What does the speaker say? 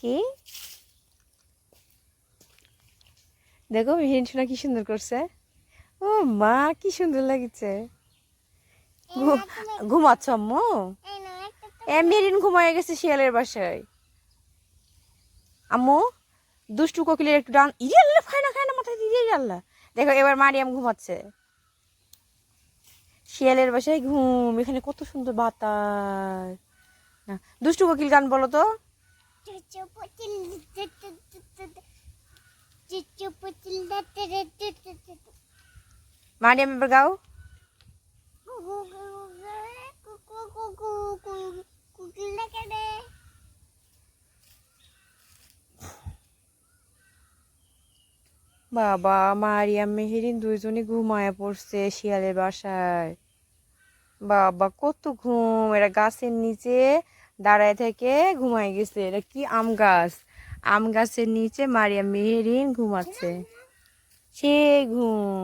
কি? দেখো মিহিন শোনা কি সুন্দর করছে। ও মা কি সুন্দর লাগছে। ঘুমাচ্ছ আম্মু? এই না একটা তো এ মেরিন ঘুমায় গেছে শিয়ালের বাসায়। আম্মু দুষ্টু কোকিলের একটু ডান ইয়ে আল্লাহ খায় না খায় না মাথায় দিয়ে আল্লাহ। দেখো এবার মারিয়াম ঘুমাচ্ছে। শিয়ালের বাসায় ঘুম এখানে কত সুন্দর বাতাস। না দুষ্টু কোকিল গান বলো তো মারিয়াম এবার গাও বাবা মারিয়াম মেহেরিন দুইজনই ঘুমায় পড়ছে শিয়ালের বাসায় বাবা কত ঘুম এরা গাছের নিচে দাঁড়ায় থেকে ঘুমাই গেছে। এটা কি আম গাছ? আম গাছের নিচে মারিয়া মেহেরিন ঘুমাচ্ছে। সে ঘুম।